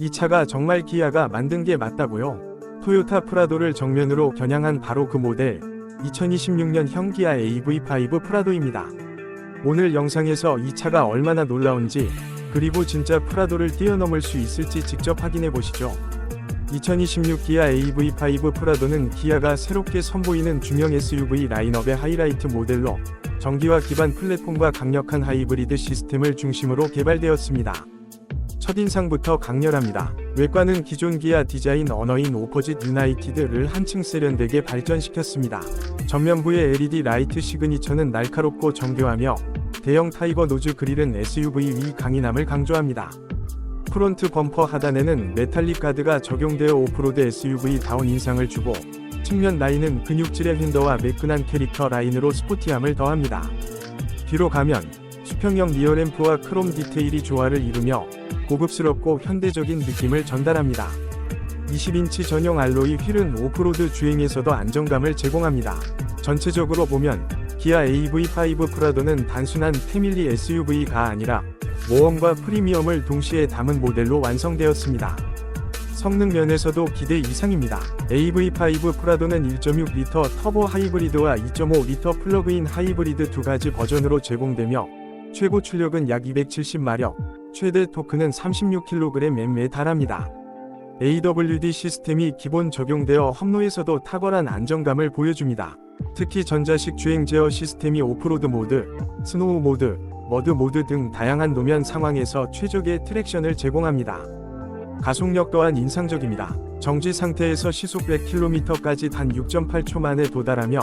이 차가 정말 기아가 만든 게 맞다고요? 토요타 프라도를 정면으로 겨냥한 바로 그 모델 2026년형 기아 AV5 프라도입니다. 오늘 영상에서 이 차가 얼마나 놀라운지 그리고 진짜 프라도를 뛰어넘을 수 있을지 직접 확인해 보시죠. 2026 기아 AV5 프라도는 기아가 새롭게 선보이는 중형 SUV 라인업의 하이라이트 모델로 전기와 기반 플랫폼과 강력한 하이브리드 시스템을 중심으로 개발되었습니다. 첫인상부터 강렬합니다. 외관은 기존 기아 디자인 언어인 오포짓 유나이티드를 한층 세련되게 발전시켰습니다. 전면부의 LED 라이트 시그니처는 날카롭고 정교하며 대형 타이거 노즈 그릴은 SUV 위 강인함을 강조합니다. 프론트 범퍼 하단에는 메탈릭 가드가 적용되어 오프로드 SUV다운 인상을 주고 측면 라인은 근육질의 핸더와 매끈한 캐릭터 라인으로 스포티함을 더합니다. 뒤로 가면 수평형 리어램프와 크롬 디테일이 조화를 이루며 고급스럽고 현대적인 느낌을 전달합니다. 20인치 전용 알로이 휠은 오프로드 주행에서도 안정감을 제공합니다. 전체적으로 보면 기아 AV5 프라도는 단순한 패밀리 SUV가 아니라 모험과 프리미엄을 동시에 담은 모델로 완성되었습니다. 성능 면에서도 기대 이상입니다. AV5 프라도는 1.6리터 터보 하이브리드와 2.5리터 플러그인 하이브리드 두 가지 버전으로 제공되며 최고 출력은 약 270마력, 최대 토크는 36kg에 달합니다. AWD 시스템이 기본 적용되어 험로에서도 탁월한 안정감을 보여줍니다. 특히 전자식 주행 제어 시스템이 오프로드 모드, 스노우 모드, 머드 모드 등 다양한 노면 상황에서 최적의 트랙션을 제공합니다. 가속력 또한 인상적입니다. 정지 상태에서 시속 100km까지 단 6.8초 만에 도달하며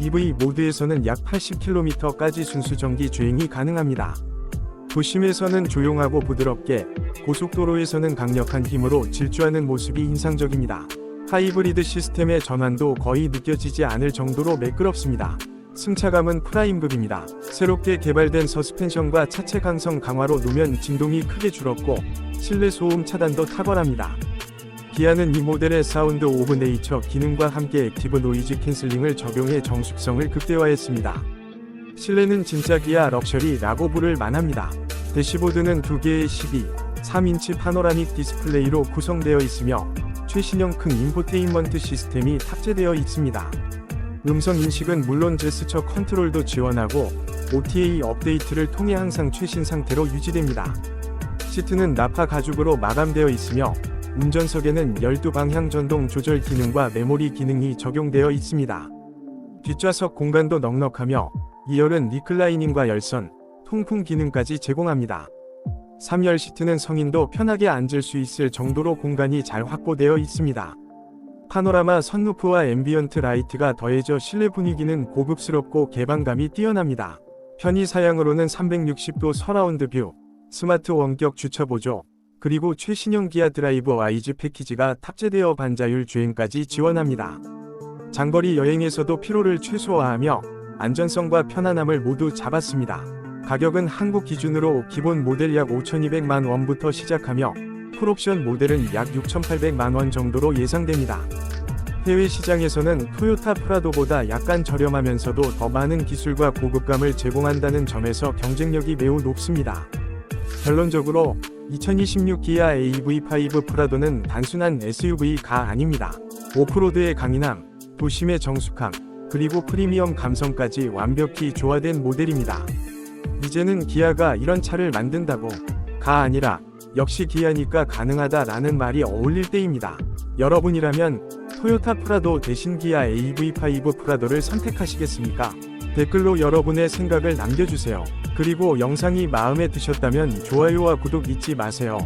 EV 모드에서는 약 80km까지 순수 전기 주행이 가능합니다. 도심에서는 조용하고 부드럽게, 고속도로에서는 강력한 힘으로 질주하는 모습이 인상적입니다. 하이브리드 시스템의 전환도 거의 느껴지지 않을 정도로 매끄럽습니다. 승차감은 프라임급입니다. 새롭게 개발된 서스펜션과 차체 강성 강화로 노면 진동이 크게 줄었고 실내 소음 차단도 탁월합니다. 기아는 이 모델의 사운드 오브 네이처 기능과 함께 액티브 노이즈 캔슬링을 적용해 정숙성을 극대화했습니다. 실내는 진짜 기아 럭셔리라고 부를 만합니다. 대시보드는 두 개의 12, 3인치 파노라믹 디스플레이로 구성되어 있으며 최신형 큰 인포테인먼트 시스템이 탑재되어 있습니다. 음성 인식은 물론 제스처 컨트롤도 지원하고 OTA 업데이트를 통해 항상 최신 상태로 유지됩니다. 시트는 나파 가죽으로 마감되어 있으며 운전석에는 12방향 전동 조절 기능과 메모리 기능이 적용되어 있습니다. 뒷좌석 공간도 넉넉하며 2열은 리클라이닝과 열선, 통풍 기능까지 제공합니다. 3열 시트는 성인도 편하게 앉을 수 있을 정도로 공간이 잘 확보되어 있습니다. 파노라마 선루프와 앰비언트 라이트가 더해져 실내 분위기는 고급스럽고 개방감이 뛰어납니다. 편의 사양으로는 360도 서라운드 뷰, 스마트 원격 주차 보조, 그리고 최신형 기아 드라이브 와이즈 패키지가 탑재되어 반자율 주행까지 지원합니다. 장거리 여행에서도 피로를 최소화하며 안전성과 편안함을 모두 잡았습니다. 가격은 한국 기준으로 기본 모델 약 5,200만 원부터 시작하며 풀옵션 모델은 약 6,800만 원 정도로 예상됩니다. 해외 시장에서는 토요타 프라도보다 약간 저렴하면서도 더 많은 기술과 고급감을 제공한다는 점에서 경쟁력이 매우 높습니다. 결론적으로 2026 기아 AV5 프라도는 단순한 SUV가 아닙니다. 오프로드의 강인함, 도심의 정숙함, 그리고 프리미엄 감성까지 완벽히 조화된 모델입니다. 이제는 기아가 이런 차를 만든다고 가 아니라 역시 기아니까 가능하다라는 말이 어울릴 때입니다. 여러분이라면 토요타 프라도 대신 기아 AV5 프라도를 선택하시겠습니까? 댓글로 여러분의 생각을 남겨주세요. 그리고 영상이 마음에 드셨다면 좋아요와 구독 잊지 마세요.